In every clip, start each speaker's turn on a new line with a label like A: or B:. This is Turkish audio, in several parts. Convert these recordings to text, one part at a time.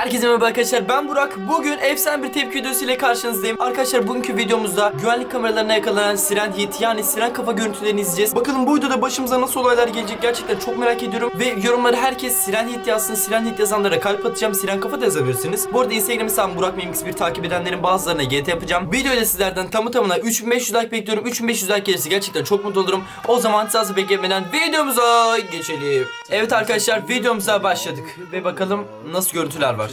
A: Herkese merhaba arkadaşlar. Ben Burak. Bugün efsane bir tepki videosu ile karşınızdayım. Arkadaşlar bugünkü videomuzda güvenlik kameralarına yakalanan siren hit yani siren kafa görüntülerini izleyeceğiz. Bakalım bu videoda başımıza nasıl olaylar gelecek gerçekten çok merak ediyorum. Ve yorumları herkes siren hit yazsın Siren hit yazanlara kalp atacağım. Siren kafa da yazabilirsiniz. Bu arada instagram hesabım Burak Memix bir takip edenlerin bazılarına GT yapacağım. Videoda sizlerden tamı tamına 3500 like bekliyorum. 3500 like gelirse gerçekten çok mutlu olurum. O zaman sizi beklemeden videomuza geçelim. Evet arkadaşlar videomuza başladık. Ve bakalım nasıl görüntüler var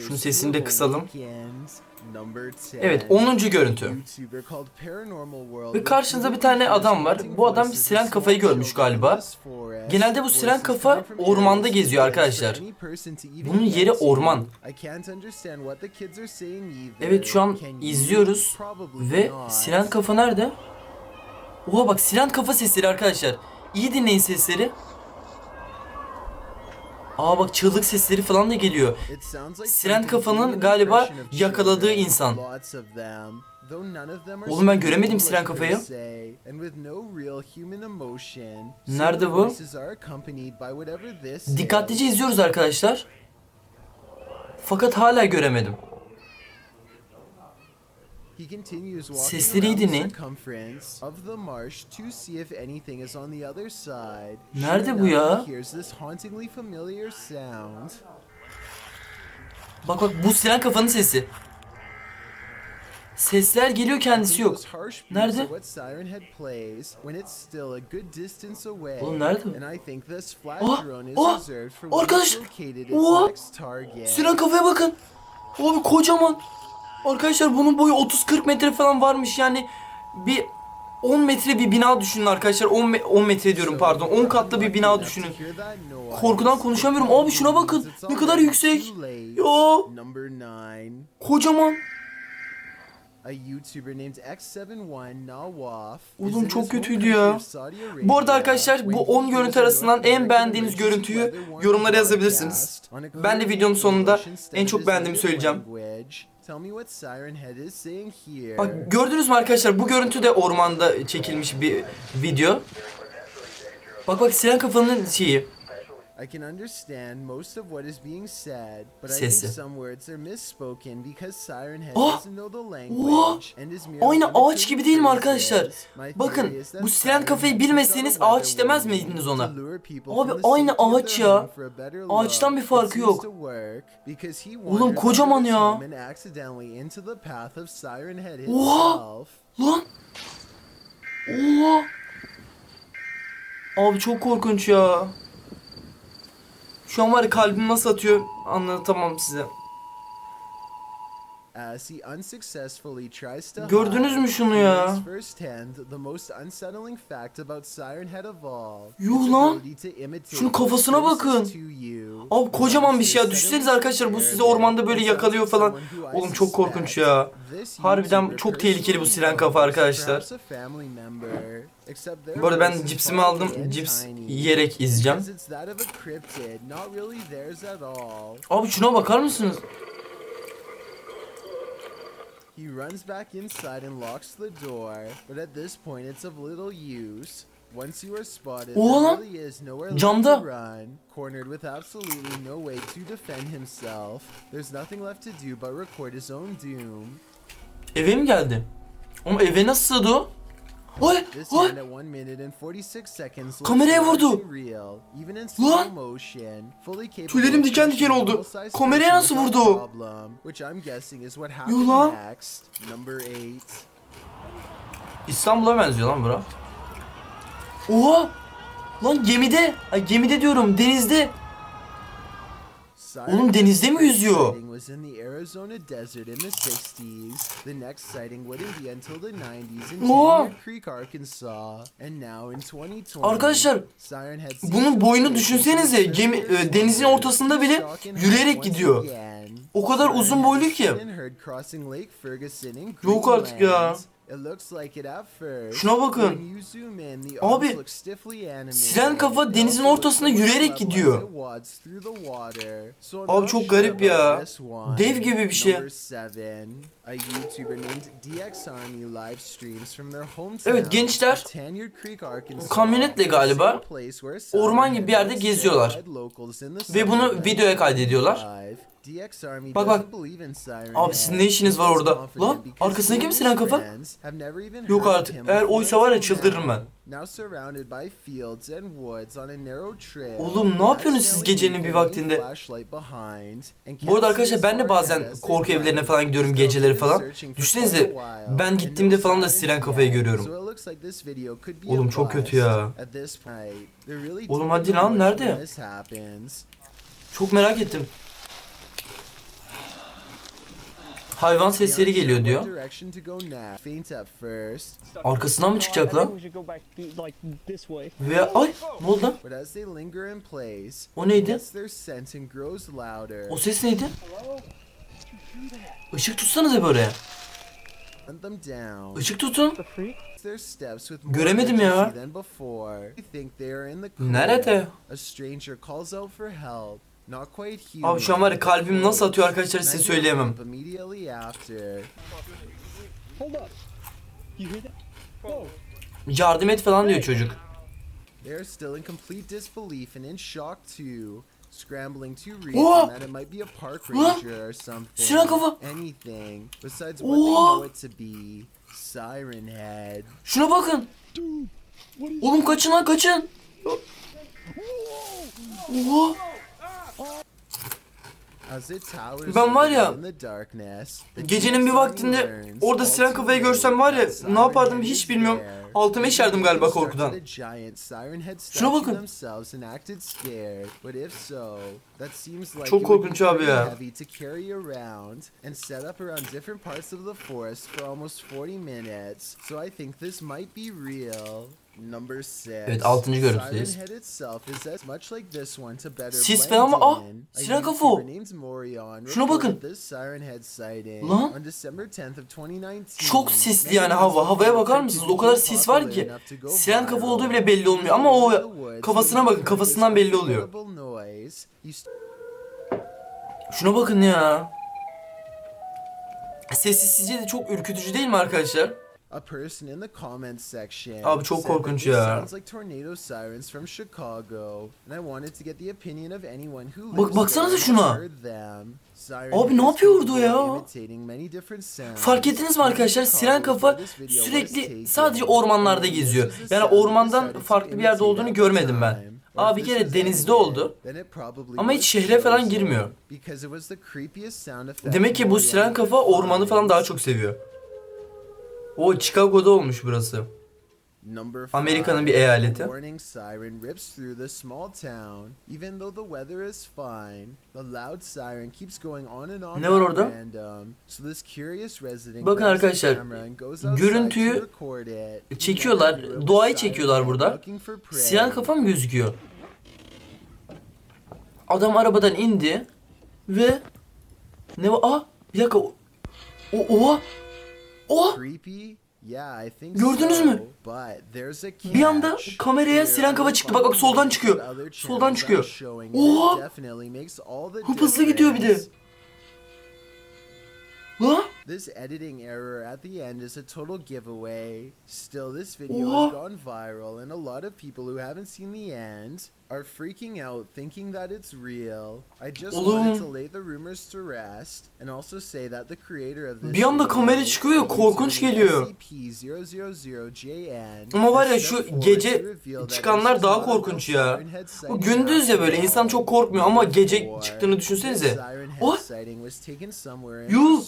B: Şunun sesini de kısalım.
A: Evet 10. görüntü.
B: Ve karşınızda bir tane adam var. Bu adam bir siren kafayı görmüş galiba.
A: Genelde bu siren kafa ormanda geziyor arkadaşlar. Bunun yeri orman.
B: Evet şu an izliyoruz
A: Ve siren kafa nerede? Oha bak siren kafa sesleri arkadaşlar. İyi dinleyin sesleri. Aa bak çığlık sesleri falan da geliyor.
B: Siren kafanın galiba yakaladığı insan.
A: Oğlum ben göremedim siren kafayı.
B: Nerede bu?
A: Dikkatlice izliyoruz arkadaşlar. Fakat hala göremedim.
B: Sesleri dinleyin.
A: Nerede bu ya? Bak bak bu siren kafanın sesi. Sesler geliyor kendisi yok. Nerede? Oğlum nerede?
B: Oh,
A: oh, arkadaş, oha, Siren kafaya bakın. Abi kocaman. Arkadaşlar bunun boyu 30-40 metre falan varmış yani bir 10 metre bir bina düşünün arkadaşlar 10, me- 10 metre diyorum pardon 10 katlı bir bina düşünün. Korkudan konuşamıyorum abi şuna bakın ne kadar yüksek. Ya kocaman.
B: Oğlum çok kötüydü ya. Bu arada arkadaşlar bu 10 görüntü arasından en beğendiğiniz görüntüyü yorumlara yazabilirsiniz.
A: Ben de videonun sonunda en çok beğendiğimi söyleyeceğim. Bak gördünüz mü arkadaşlar bu görüntü de ormanda çekilmiş bir video. Bak bak siren kafanın şeyi.
B: I can understand most of what is being said, but I think some words are misspoken because Siren Head
A: Oh!
B: doesn't know the language and is merely
A: Aynı ağaç gibi değil mi arkadaşlar? Bakın, bu siren
B: Head
A: bilmeseniz ağaç demez miydiniz ona? Abi, aynı ağaç ya. Ağaçtan bir farkı yok. Oğlum, kocaman ya. Oha! Lan. Oha. Abi çok korkunç ya. Şu an var ya kalbim nasıl atıyor anlatamam size.
B: As he unsuccessfully tries to
A: Gördünüz mü şunu ya?
B: learns firsthand the most unsettling fact about Siren all.
A: Yuh lan! Şunun kafasına bakın. Abi kocaman bir şey ya.
B: You're
A: arkadaşlar bu sizi ormanda böyle yakalıyor falan. Oğlum çok korkunç ya. Harbiden çok tehlikeli bu siren kafa arkadaşlar. Bu arada ben cipsimi aldım. Cips yiyerek izleyeceğim. Abi şuna bakar mısınız?
B: He runs back inside and locks the door, but at this point it's of little use. Once you are spotted, there really is nowhere left
A: Camda.
B: to run. Cornered with absolutely no way to defend himself, there's nothing left to do but record his own doom.
A: Eve mi geldi? Ama eve nasıl sığdı o? Ay, ay.
B: man at 1 minute and 46 seconds looks
A: Kameraya vurdu. Lan!
B: slow motion, fully capable
A: Tüylerim diken diken oldu. Kameraya nasıl vurdu Yuh lan!
B: next. Number 8.
A: İstanbul'a benziyor lan bura. Oha! Lan gemide. Ay gemide diyorum denizde. Oğlum denizde mi yüzüyor?
B: was in the Arizona desert in the 60s. The next sighting wouldn't be until the 90s in
A: Oha!
B: Tanya Creek, Arkansas. And now in 2020,
A: Arkadaşlar, bunun boyunu düşünsenize, gemi- e, denizin ortasında bile yürüyerek gidiyor. O kadar uzun boylu ki. Yok artık ya.
B: It looks like it at first.
A: Şuna bakın. Abi, siren kafa denizin
B: like
A: yürüyerek gidiyor. Abi çok garip ya. Dev gibi bir şey. Evet, gençler kamyonetle galiba orman gibi bir yerde geziyorlar. Ve bunu videoya kaydediyorlar. Bak, bak. Abi sizin ne işiniz var orada? Lan, mi
B: because
A: siren kafa? Yok artık. Eğer oysa var ya çıldırırım ben. Oğlum, ne yapıyorsunuz siz gecenin bir vaktinde? Bu arada arkadaşlar ben de bazen korku evlerine falan gidiyorum geceleri falan. Düşünsenize ben gittiğimde falan da siren kafayı görüyorum.
B: Oğlum çok kötü ya.
A: Oğlum hadi lan, nerede? Çok merak ettim. Hayvan sesleri geliyor diyor. Arkasından mı çıkacak lan? Veya ay ne oldu O neydi? O ses neydi? Işık tutsanıza böyle. Işık tutun. Göremedim ya. Nerede? Abi şu an var ya kalbim nasıl atıyor arkadaşlar size söyleyemem. Yardım et falan diyor çocuk.
B: They are still in complete disbelief and in shock too. Scrambling to reason that it might be a park ranger or something. Anything besides what they know it to be. Siren Head.
A: Şuna bakın. Oğlum kaçın lan kaçın. Oha. Ben var ya, Gecenin bir vaktinde orada siren kafayı görsem var ya ne yapardım hiç bilmiyorum. Altıma işerdim galiba korkudan. Şuna bakın. Çok korkunç abi ya.
B: Heavy to carry around and set up around different parts of the forest for almost 40 minutes. So I think this might be real. Number six.
A: Evet, altıncı görüntüdeyiz. Sis falan mı? Ah, siren kafa o. Şuna bakın. Lan.
B: on December 10th of 2019.
A: Çok sisli yani hava. Havaya bakar mısınız? O kadar sis var ki. Siren kafa olduğu bile belli olmuyor ama o kafasına bakın kafasından belli oluyor. Şuna bakın ya. Sesi sizce de çok ürkütücü değil mi arkadaşlar?
B: A person in the comments section.
A: Abi çok
B: said that
A: korkunç ya.
B: Sounds like tornado sirens from Chicago. And I wanted to get the opinion of anyone who
A: Bak- baksanıza şuna. Abi ne
B: heads
A: yapıyor orada
B: capable
A: ya? Fark ettiniz mi arkadaşlar? Siren kafa sürekli sadece ormanlarda geziyor. Yani ormandan farklı bir yerde olduğunu görmedim ben. Aa bir kere denizde oldu. Ama hiç şehre falan girmiyor. Demek ki bu siren kafa ormanı falan daha çok seviyor. O Chicago'da olmuş burası. Amerika'nın bir eyaleti.
B: Warning siren rips through the small town. Even though the weather is fine, the loud siren keeps going on and on
A: Ne var orada?
B: So this curious resident
A: Bakın arkadaşlar, görüntüyü çekiyorlar, doğayı çekiyorlar burada. Siren kafa mı gözüküyor? Adam arabadan indi ve ne var? Aa bir dakika. O oha. Oha.
B: Creepy? Yeah, I think
A: Gördünüz mü? Bir anda kameraya siren
B: are
A: çıktı. Bak bak soldan çıkıyor. Soldan çıkıyor. Oha! Hıp hızlı gidiyor bir de. La?
B: This editing error at the end is a total giveaway. Still, this video
A: Oha!
B: has gone viral, and a lot of people who haven't seen the end are freaking out thinking that it's real. I just wanted to lay the rumors to rest and also say that the creator of this
A: Bir anda kamera çıkıyor korkunç geliyor.
B: SCP-000JN,
A: Ama var ya şu gece çıkanlar daha korkunç ya. Bu gündüz ya böyle insan çok korkmuyor ama gece çıktığını düşünsenize. Oh! Yuh!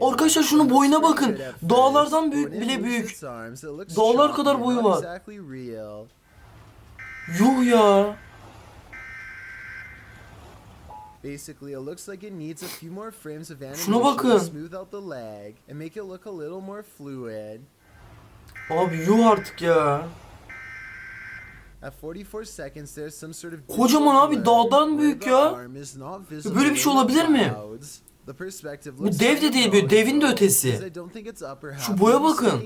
A: Arkadaşlar şunun boyuna bakın. Dağlardan büyük bile büyük. Dağlar kadar boyu var. Yuh ya.
B: Basically, it looks like it needs a few more frames of animation to smooth out the lag and make it look a little more fluid.
A: Abi yuh artık ya.
B: At 44 seconds, there's some sort of
A: Kocaman abi, dağdan büyük ya. Böyle bir şey olabilir mi? Bu dev de değil, böyle devin de ötesi. Şu boya bakın.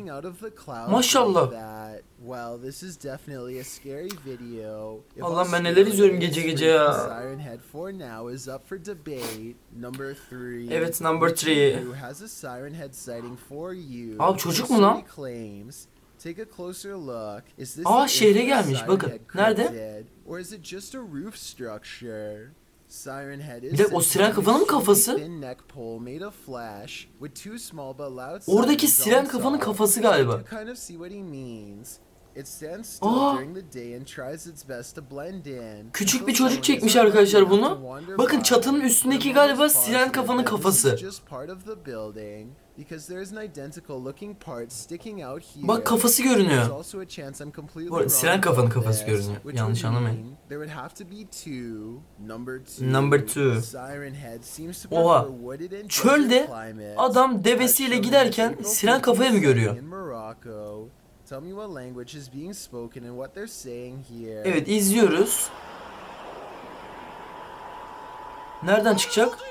A: Maşallah.
B: like that. Well, this is definitely a scary video. If
A: Allah'ım
B: all
A: ben neler izliyorum gece gece ya.
B: from Siren Head 4 now is up for debate. Number 3.
A: Evet, number three.
B: Who has a Siren Head sighting for you?
A: Abi çocuk mu lan?
B: Take a closer look. Is this
A: Aa, şehre gelmiş, bakın. Nerede?
B: Or is it just a roof structure? Siren Head is
A: Bir dakika, o siren kafanın mı kafası? Oradaki siren kafanın kafası galiba. Aa!
B: in.
A: Küçük bir çocuk çekmiş arkadaşlar bunu. Bakın çatının üstündeki galiba siren kafanın kafası.
B: Because there is an identical looking part sticking out here.
A: Bak kafası görünüyor.
B: also a chance I'm completely
A: Bu arada
B: wrong
A: siren kafanın kafası görünüyor. Yanlış anlamayın.
B: There would have to be two. Number two.
A: Number two.
B: Siren Head seems to
A: Oha. Çölde adam devesiyle giderken siren kafaya mı görüyor? Evet izliyoruz. Nereden çıkacak?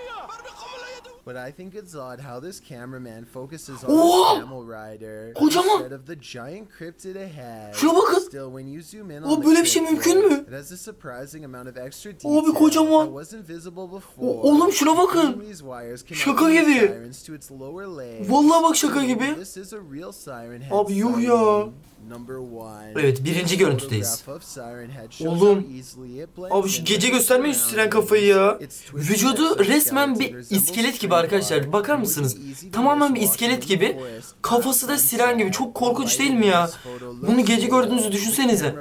B: But I think it's odd how this cameraman focuses on
A: Oha!
B: the camel rider
A: Kocaman!
B: instead of the giant cryptid ahead.
A: Şuna bakın!
B: Still, when you zoom in on the
A: böyle bir şey
B: cryptid,
A: mümkün mü?
B: It has a surprising amount of extra
A: Abi,
B: detail
A: kocaman!
B: that wasn't visible before.
A: O- oğlum şuna bakın!
B: these wires connecting
A: Şaka gibi!
B: sirens to its lower legs.
A: Vallahi bak şaka gibi.
B: This is a real siren head
A: Abi yuh ya.
B: sighting.
A: Evet, birinci görüntüdeyiz. Oğlum. Abi şu gece göstermeyin şu siren kafayı ya. Vücudu resmen bir iskelet gibi arkadaşlar. Bakar mısınız? Tamamen bir iskelet gibi. Kafası da siren gibi. Çok korkunç değil mi ya? Bunu gece gördüğünüzü düşünsenize.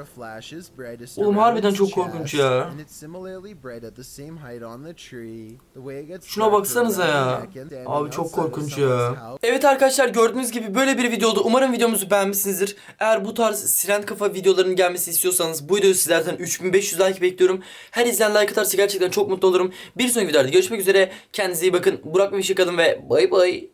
A: Oğlum harbiden çok korkunç ya. Şuna baksanıza ya. Abi çok korkunç ya. Evet arkadaşlar gördüğünüz gibi böyle bir video oldu. Umarım videomuzu beğenmişsinizdir. Eğer bu tarz siren kafa videolarının gelmesini istiyorsanız bu videoyu sizlerden 3500 like bekliyorum. Her izleyen like atarsa gerçekten çok mutlu olurum. Bir sonraki videoda görüşmek üzere. Kendinize iyi bakın. Burak ve kalın ve bay bay.